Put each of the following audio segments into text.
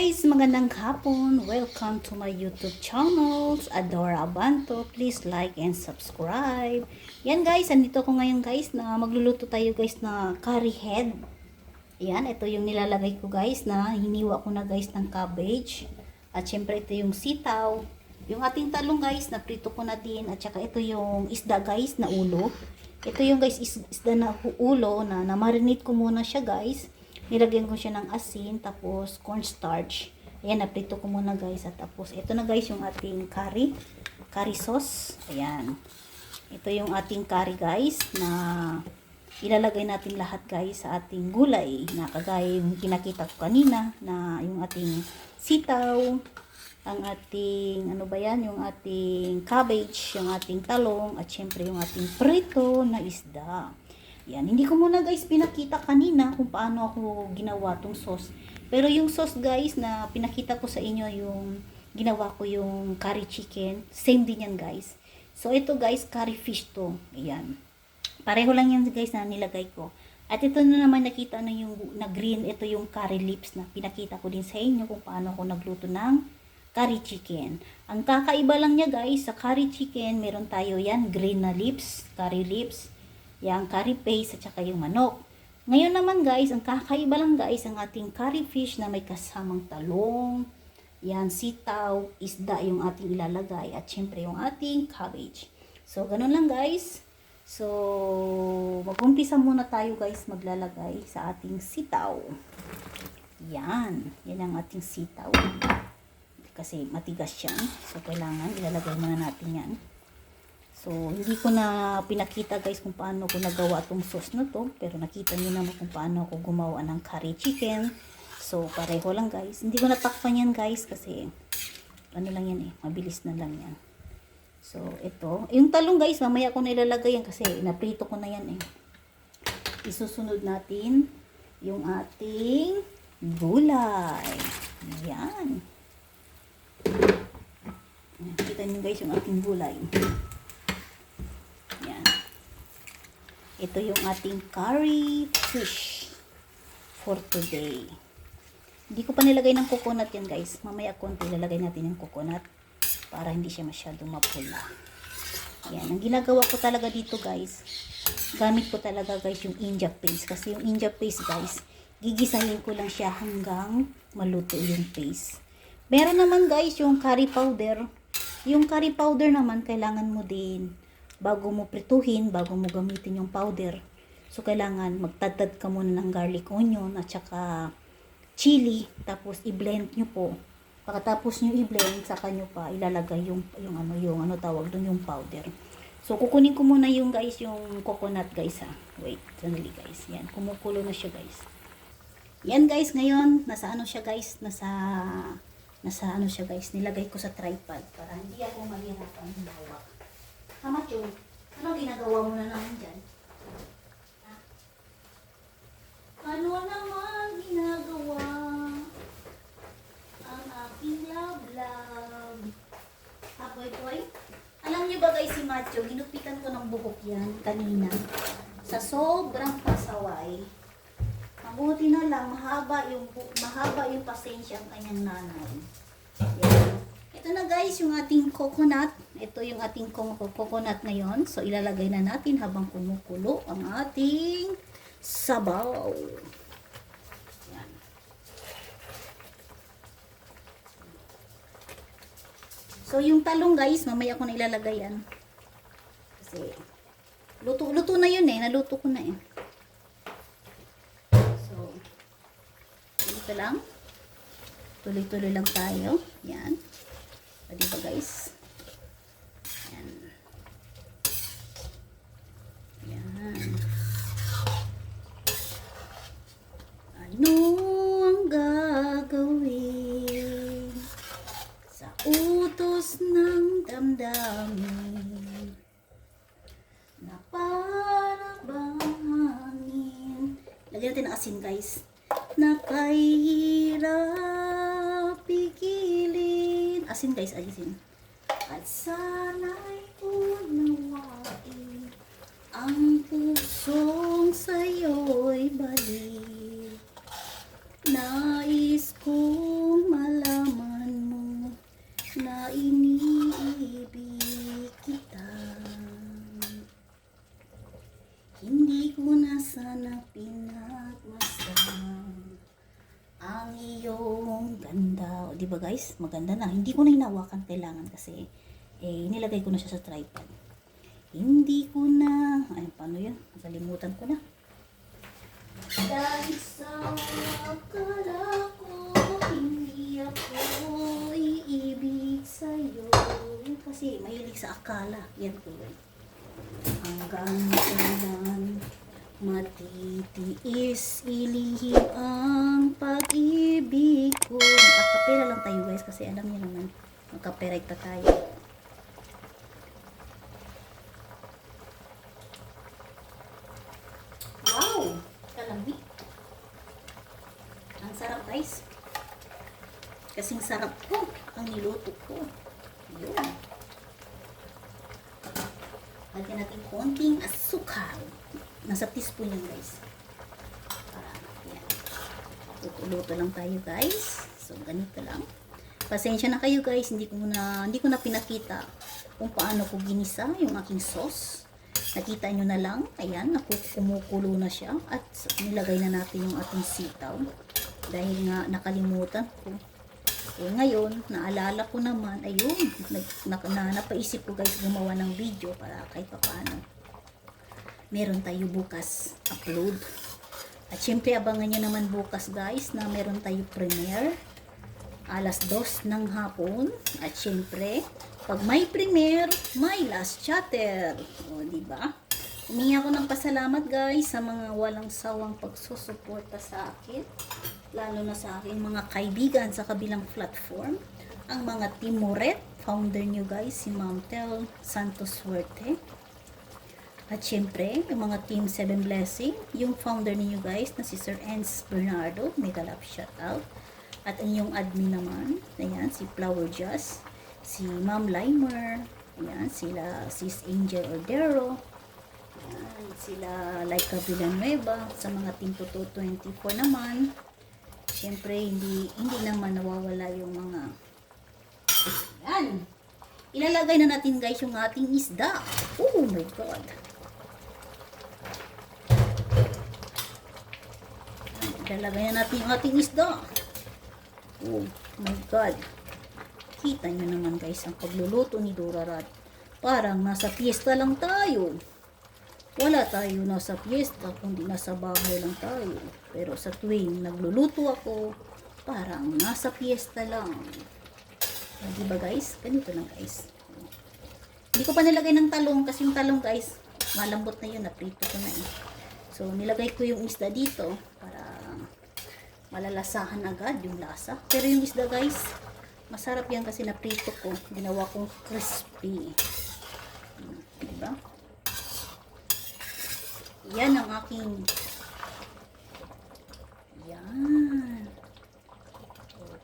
guys! Magandang hapon! Welcome to my YouTube channels, Adora Abanto. Please like and subscribe. Yan guys, andito ko ngayon guys na magluluto tayo guys na curry head. Yan, ito yung nilalagay ko guys na hiniwa ko na guys ng cabbage. At syempre ito yung sitaw. Yung ating talong guys na prito ko na din. At saka ito yung isda guys na ulo. Ito yung guys is- isda na ulo na na-marinate ko muna siya guys. Nilagyan ko siya ng asin, tapos cornstarch. Ayan, naprito ko muna guys. At tapos, ito na guys yung ating curry. Curry sauce. Ayan. Ito yung ating curry guys na ilalagay natin lahat guys sa ating gulay na kagaya yung pinakita ko kanina na yung ating sitaw, ang ating ano ba yan, yung ating cabbage, yung ating talong at syempre yung ating prito na isda. Yan, hindi ko muna guys pinakita kanina kung paano ako ginawa tong sauce. Pero yung sauce guys na pinakita ko sa inyo yung ginawa ko yung curry chicken, same din yan guys. So ito guys, curry fish to. Ayan. Pareho lang yan guys na nilagay ko. At ito na naman nakita na yung na green, ito yung curry lips na pinakita ko din sa inyo kung paano ako nagluto ng curry chicken. Ang kakaiba lang niya guys, sa curry chicken, meron tayo yan, green na lips, curry lips, yung curry paste at saka yung manok. Ngayon naman guys, ang kakaiba lang guys, ang ating curry fish na may kasamang talong, yan, sitaw, isda yung ating ilalagay at syempre yung ating cabbage. So, ganun lang guys. So, mag-umpisa muna tayo guys maglalagay sa ating sitaw. Yan. Yan ang ating sitaw. Kasi matigas yan. So, kailangan ilalagay muna natin yan. So, hindi ko na pinakita guys kung paano ko nagawa tong sauce na to. Pero nakita niyo naman kung paano ako gumawa ng curry chicken. So, pareho lang guys. Hindi ko natakpan yan guys kasi ano lang yan eh. Mabilis na lang yan. So, ito. Yung talong guys, mamaya ko na ilalagay yan kasi naprito ko na yan eh. Isusunod natin yung ating gulay. Yan. Yan. Kita niyo guys yung ating gulay. Yan. Ito yung ating curry fish for today. Hindi ko pa nilagay ng coconut yan guys. Mamaya konti ilalagay natin yung coconut para hindi siya masyadong mapula. Yan. Ang ginagawa ko talaga dito guys, gamit ko talaga guys yung India paste. Kasi yung India paste guys, gigisahin ko lang siya hanggang maluto yung paste. Meron naman guys yung curry powder. Yung curry powder naman kailangan mo din bago mo prituhin, bago mo gamitin yung powder. So kailangan magtadtad ka muna ng garlic onion at saka chili tapos i-blend nyo po. Pagkatapos nyo i-blend, saka nyo pa ilalagay yung yung ano yung ano tawag doon yung powder. So kukunin ko muna yung guys yung coconut guys ha. Wait, sandali guys. Yan, kumukulo na siya guys. Yan guys, ngayon nasa ano siya guys, nasa nasa ano siya guys, nilagay ko sa tripod para hindi ako mahirapan humawak. Hamacho, ano ginagawa mo na naman dyan? Ha? Ano naman ginagawa ang aking love? Apoy poy? Alam niyo ba guys si Macho, ginupitan ko ng buhok yan kanina. Sa sobrang pasaway, mabuti na lang, mahaba yung, mahaba yung pasensya ang kanyang nanay. Guys, yung ating coconut. Ito yung ating co- coconut ngayon. So, ilalagay na natin habang kumukulo ang ating sabaw. So, yung talong guys, mamaya ko na ilalagay yan. Kasi, luto, luto na yun eh. Naluto ko na eh. So, dito lang. Tuloy-tuloy lang tayo. Yan. O, diba guys? Yan. Yan. Ano ang gagawin sa utos ng damdamin na para. Lagyan natin ng asin guys. Nakahirap Asin guys, asin. At sana'y unawain ang pusong sa'yo'y balik. Nais kong mo na sana pinagmasdan ang iyong ganda. O, di ba guys? Maganda na. Hindi ko na hinawakan kailangan kasi eh, nilagay ko na siya sa tripod. Hindi ko na, ay, paano yun? Nakalimutan ko na. Dahil sa akala ko, hindi ako iibig sa'yo. Kasi mahilig sa akala. Yan po yun. Hanggang kailan matitiis ilihim ang pag-ibig ko. Akapera lang tayo guys kasi alam niyo naman magkaperay pa tayo. Wow! Kalambi. Ang sarap guys. Kasing sarap ko ang niluto ko. Yun. Lagyan natin konting asukal. Nasa teaspoon yan guys. Luto-luto lang tayo guys. So, ganito lang. Pasensya na kayo guys, hindi ko na hindi ko na pinakita kung paano ko ginisa yung aking sauce. Nakita nyo na lang, ayan, naku- kumukulo na siya at nilagay na natin yung ating sitaw dahil nga nakalimutan ko. Eh ngayon, naalala ko naman, ayun, nag, na, na, napaisip ko guys gumawa ng video para kahit pa paano. Meron tayo bukas upload. At syempre abangan nyo naman bukas guys na meron tayo premiere alas 2 ng hapon. At syempre, pag may premiere, may last chatter. O, di ba? Humingi ako ng pasalamat guys sa mga walang sawang pagsusuporta sa akin. Lalo na sa aking mga kaibigan sa kabilang platform. Ang mga Timoret, founder nyo guys, si Ma'am Tel Santos Suerte. At syempre, yung mga Team 7 Blessing, yung founder ninyo guys na si Sir Enz Bernardo, mega love shoutout. At ang yung admin naman, ayan, si Flower Jazz, si Ma'am Limer, ayan, sila Sis Angel Ordero, ayan, sila Laika Villanueva, sa mga Team Toto 24 naman. Syempre, hindi, hindi naman nawawala yung mga Ayan. Ilalagay na natin guys yung ating isda. Oh my God. Ilalagay na natin yung ating isda. Oh my God. Kita nyo naman guys ang pagluluto ni Dora Rat. Parang nasa fiesta lang tayo. Wala tayo nasa fiesta, kundi nasa bahay lang tayo. Pero sa tuwing nagluluto ako, parang nasa fiesta lang. Ah, Di ba guys? Ganito lang guys. Hindi ko pa nilagay ng talong kasi yung talong guys, malambot na yun, naprito ko na eh. So, nilagay ko yung isda dito malalasahan agad yung lasa. Pero yung isda guys, masarap yan kasi naprito ko. Ginawa kong crispy. Diba? Yan ang aking yan.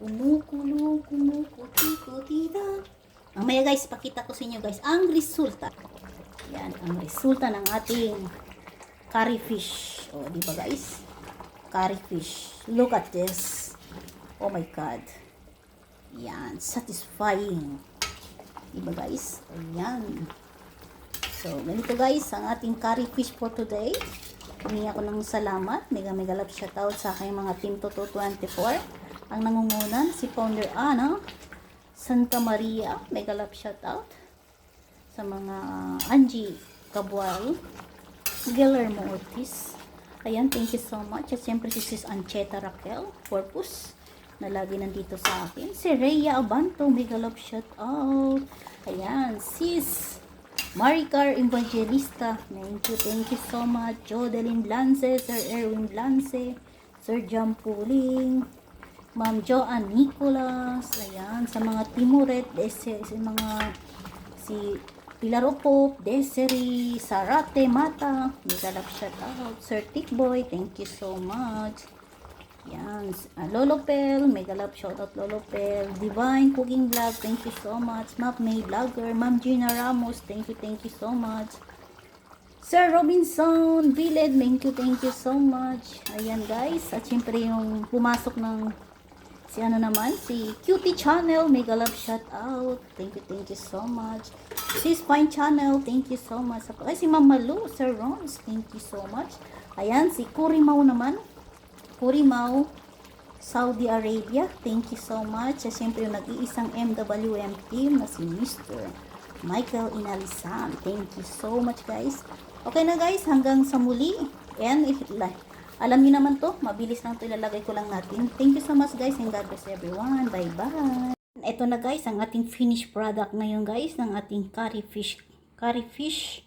Kumukulo, kumukuti-kutita. Mamaya guys, pakita ko sa inyo guys ang resulta. Yan, ang resulta ng ating curry fish. O, di ba guys? Curry fish. Look at this. Oh my God. Yan, satisfying. Di ba guys? Ayan. So, ganito guys, ang ating curry fish for today. Humingi ako ng salamat. Mega mega love shoutout sa aking mga Team Toto 24. Ang nangungunan, si Founder Ana Santa Maria. Mega love shoutout. Sa mga Angie Cabual. Guillermo Ortiz. Ayan, thank you so much. At siyempre si Sis Ancheta Raquel Corpus na lagi nandito sa akin. Si Rhea Abanto, mega love shoutout. Ayan, sis Maricar Evangelista, thank you, thank you so much. Jodeline Blance, Sir Erwin Blance, Sir John Puling, Ma'am Joanne Nicolas, ayan, sa mga Timoret, Dese, sa mga si Pilar Opop, Desiree, Sarate Mata, Migalap shout out, Sir Tickboy, thank you so much. Yan, uh, Lolo Pel, mega love shoutout Lolo Pel, Divine Cooking Vlog, thank you so much. Map May Vlogger, Ma'am Gina Ramos, thank you, thank you so much. Sir Robinson, Viled, thank you, thank you so much. Ayan guys, at syempre yung pumasok ng Si ano naman, si Cutie Channel, mega love shout out. Thank you, thank you so much. Si Spine Channel, thank you so much. Ay, si Mama Lu, Sir Rons, thank you so much. Ayan, si Kurimaw naman. Kurimaw, Saudi Arabia, thank you so much. At syempre yung nag-iisang MWM team na si Mr. Michael Inalisan. Thank you so much guys. Okay na guys, hanggang sa muli. And if, alam niyo naman to, mabilis lang to ilalagay ko lang natin. Thank you so much guys and God bless everyone. Bye bye. Ito na guys, ang ating finished product ngayon guys, ng ating curry fish. Curry fish.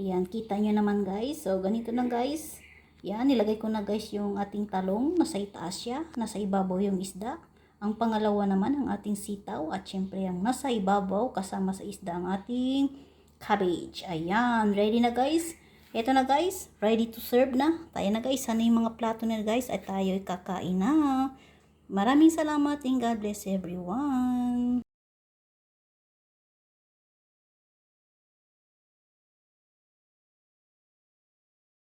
Ayan, kita nyo naman guys. So, ganito na guys. Yan, nilagay ko na guys yung ating talong. Nasa itaas siya. Nasa ibabaw yung isda. Ang pangalawa naman, ang ating sitaw. At syempre, ang nasa ibabaw, kasama sa isda, ang ating cabbage. Ayan, ready na guys. Ito na guys, ready to serve na. Tayo na guys, sana yung mga plato na guys at tayo kakain na. Maraming salamat and God bless everyone.